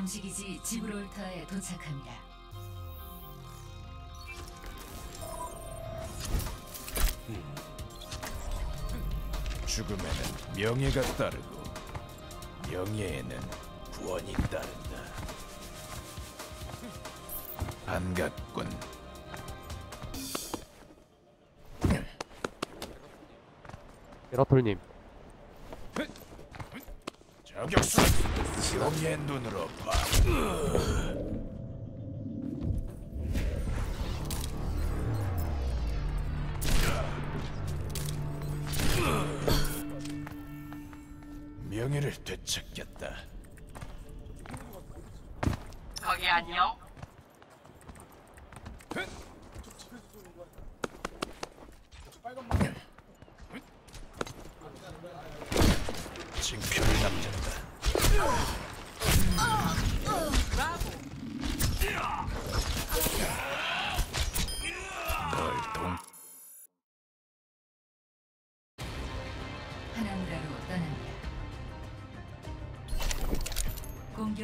감시기지 지브롤터에 도착합니다. 죽음에는 명예가 따르고 명예에는 구원이 따른다. 반갑군. 베라톨님 저격수 명예의 눈으로 봐. 명예를 되찾겠다. 거기 안녕.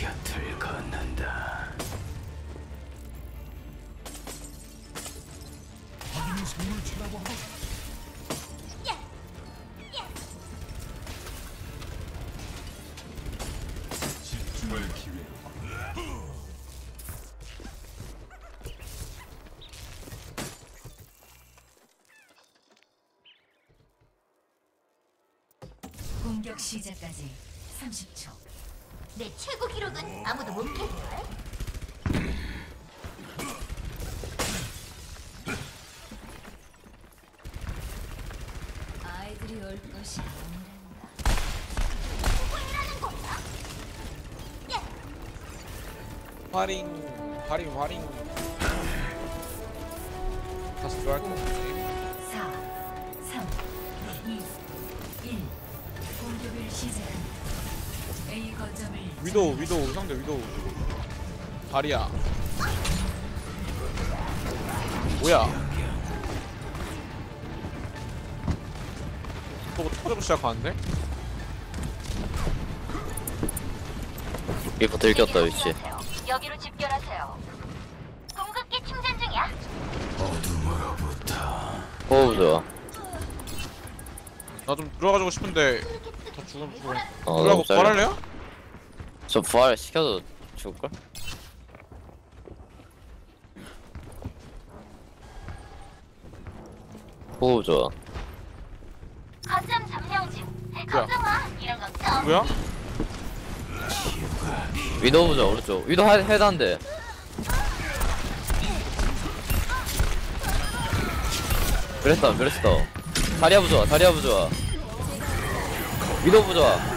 곁을 걷는다. 공격 시작까지 30초. 내 최고 기록은 아무도 못 깰걸? 아이들이 올 것이 아니란다. 뭐라는 거야? 화링 화링 화링 다시 들어갈 거 없지 4, 위도우 위도우 상대 위도우 다리야 뭐야 저거 터지고 시작하는데? 리퍼 들켰다 위치 여기로 집결하세요. 공급기 충전 중이야. 호흡 좋아 나 좀 들어가지고 싶은데 더 죽으면 죽어 어 너무 짧아 부활할래요? 저 부활 시켜도 죽을걸? 호흡 좋아 거점 점령 중. 걱정 마. 이런. 뭐야? 위도우 보자 오른쪽 위도우 해, 안돼 그랬다 그랬어 다리아 부좋아 다리아 부좋아 위도우 부좋아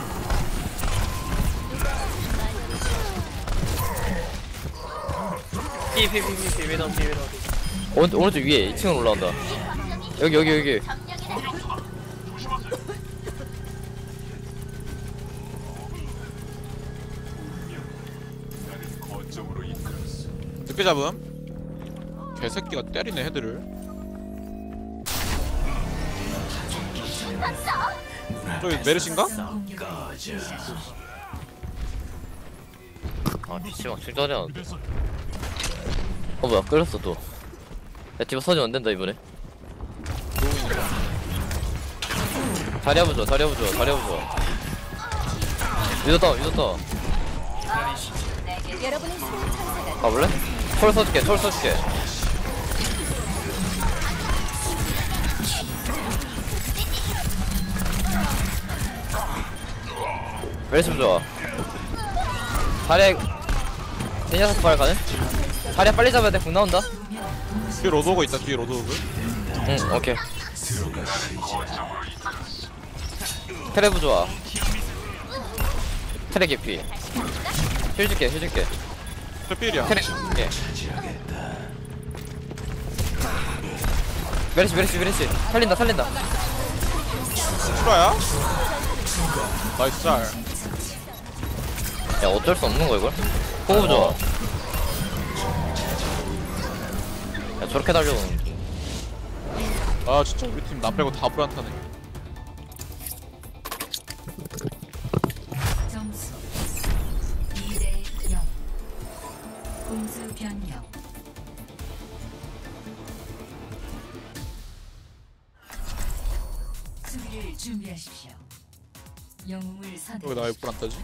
피피피피피 위도우 피 위도우 오른쪽 오른쪽 위에 2층으로 올라온다 여기 여기 여기. 늦게 잡음 개새끼가 때리네 헤드를 저기 메르신가? 아안 돼. 어 뭐야 끌렸어 또. 야 디바 서지면 안 된다 이번에. 자리 한번 줘, 자리 한번 줘, 자리 한번 줘. 믿었다, 믿었다. 여러분의 천사가 가볼래? 철 써줄게, 철 써줄게. 멜심 좋아. 자리 이 녀석 부활 가네? 자리야 빨리 잡아야 돼. 궁 나온다. 뒤에 로드오그 있다. 뒤에 로드오그 응, 오케이. 트레브 좋아. 트레 개피. 힐 줄게 힐 줄게. 트필이야. 트레 예. 메르시 메르시 메르시. 살린다 살린다. 출하야? 나이스 짤. 야 어쩔 수 없는 거 이걸? 호흡 좋아 야 저렇게 달려오는 아 진짜 우리 팀 나 빼고 다 불안타네. 점수 2대 0 공수 변경. 수비를 준비하십시오. 영웅을 왜 선택 나왜 불안타지?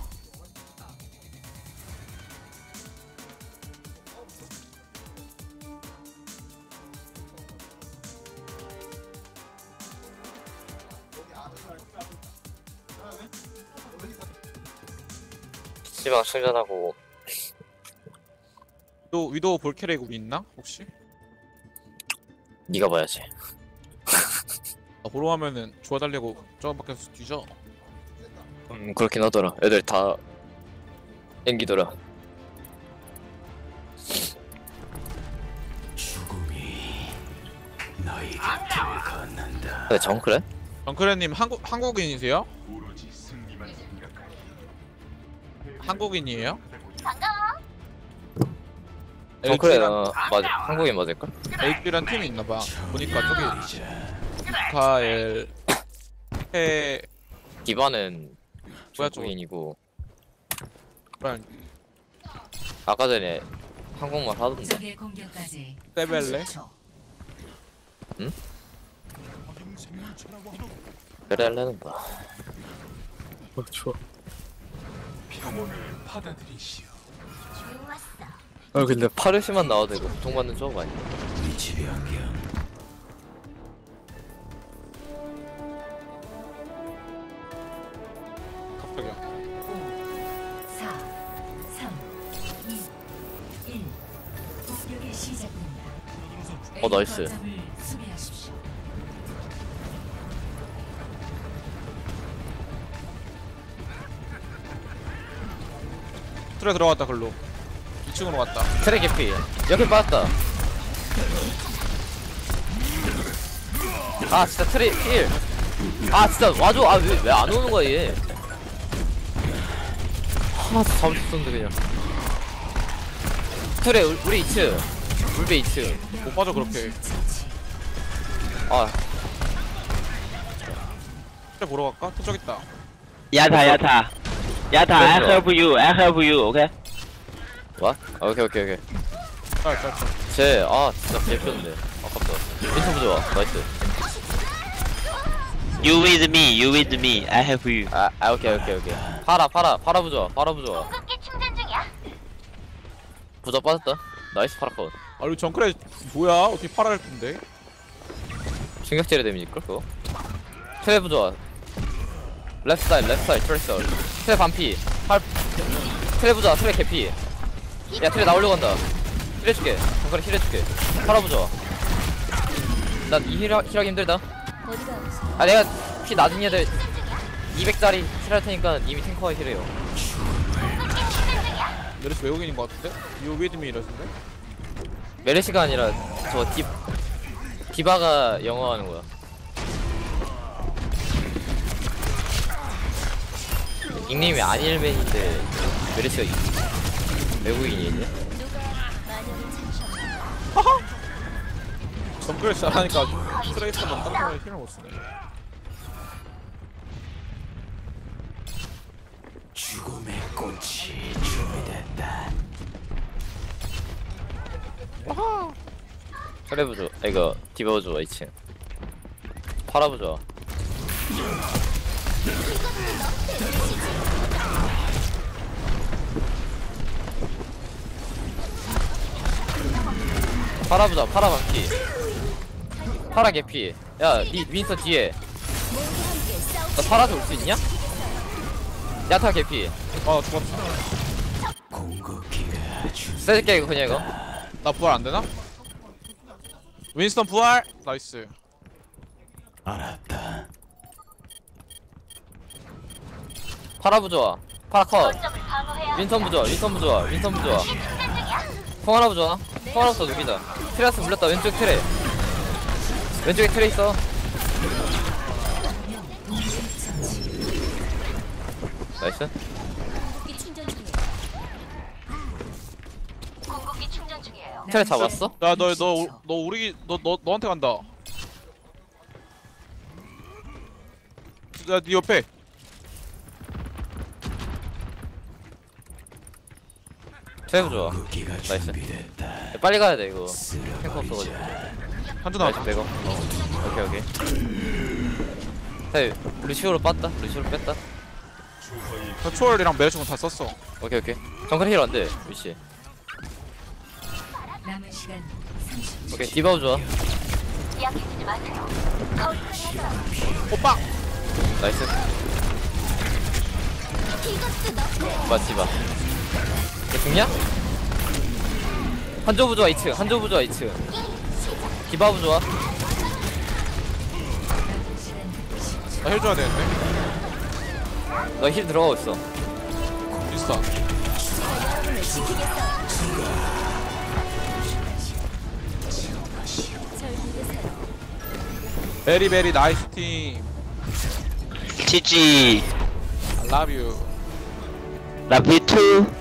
PC방 충전하고 또 위도우 볼 캐릭 우리 있나? 혹시? 네가 봐야지 나 보러 가면은 좋아 달리고 저 밖에서 뒤져 음 그렇긴 하더라 애들 다 앵기더라 죽음이 너희 곁을 걷는다. 근데 정크래? 정크레님 한국 한국인이세요? 한국인이에요? 정크래 LG 랑 어, 맞아 한국인 맞을걸? LG란 팀이 있나봐 보니까 저기 이제 카엘 해 뭐야, 저거? 중국인이고 그런 아까 전에 한국말 하던데 적의 공격까지 세벨레? 30초. 그래 할래는 봐좋 았어. 아 근데 파르시만 나와도 이거 고통받는 조합 아니야? 위치 변경. 갑자기야 4 3 2 1 공격이 시작됩니다 어, 나이스. 거점을 틀에 들어갔다 글로. 2층으로 갔다. 트랙 개피. 옆에 빠졌다. 아 진짜 트랙 힐아 진짜 와줘. 아왜왜안 오는 거야 얘? 하나 더 잡을 수 있었는데 그냥. 트랙 우- 우리 2층. 울베 2층. 못 빠져 그렇게. 아. 틀에 보러 갈까? 또 저기 있다. 야타 야타 야타 I help you I help you. Okay 와? 아, 오케이 오케이 오케이 쟤아 진짜 개피였는데. 아깝다. 인터뷰 좋아 나이스. You with me you with me. I help you. 아, 아 오케이 오케이 오케이. 파라 파라 파라 부좋아 파라 부좋아 궁극기 충전 중이야. 부자 빠졌다. 나이스 파라 컷. 아 우리 정크레 뭐야? 어떻게 팔아야 할 텐데? 충격제를 데미지걸 그거? 트레 부좋아 레프트 사이드 레프트 사이드 트레 사이드 트레 반피. 팔 트레 부좋아 트레 개피. 야 트레 나오려고 한다. 힐 해줄게. 정글에 힐 해줄게. 파라 부좋아 난이 힐하, 힐하기 힘들다. 아 내가 피 낮은 애들 200짜리 힐할 테니까 이미 탱커가 힐해요. 메르스 외국인인 것 같은데? With me 이러던데? 메르시가 아니라 저 디, 디바가 영어 하는 거야. 닉네임이 아닐맨인데 메르시가 이- 외국인이지? 정크레 잘하니까 트레이스만 다른 사람이 힘을 못 쓰네 죽음의 꽃이 준비됐다. 트레브 줘. 아, 이거 디바 줘. 2층. 파라브 줘. 파라 반피. 파라 개피. 야, 니 윈서 뒤에. 너 파라도 올 수 있냐? 야타 개피. 아 죽었어 세질게 이거 그냥 이거. 나 부활 안 되나? 윈스턴 부활! 나이스 알았 파라 부좋아 파라 컷 윈턴 부좋아 윈턴 부좋아 윈턴 부좋아 충전 중이야. 통 하나 통 하나부터 누기자 트레스 물렸다 왼쪽 트레. 왼쪽에 트레 있어. 나이스. 트레 잡았어? 야 너 너 너 우리 너 너 너한테 간다. 야네 옆에 부좋아 궁극기가 나이스. 빨리 가야 돼 이거 탱커 없어가지고. 한준아 나이스 백업 오케이 오케이 헤이 루시오로 뺐다 루시오로 뺐다 저 초월이랑 메르시군 다 썼어. 오케이 오케이 정글 힐 안돼 위치 남은 시간 30초. 오케이 디바 부좋아 약해지지 마세요. 거울 끄내서 오빠. 나이스 맞지 마. 얘 죽냐? 한조 부조아 2층, 한조 부조아 2층. 디바 부조아. 나 해줘야 되는데. 너힐 들어가고 있어. 있어. 베리 베리 나이스 팀. GG I love you. love you too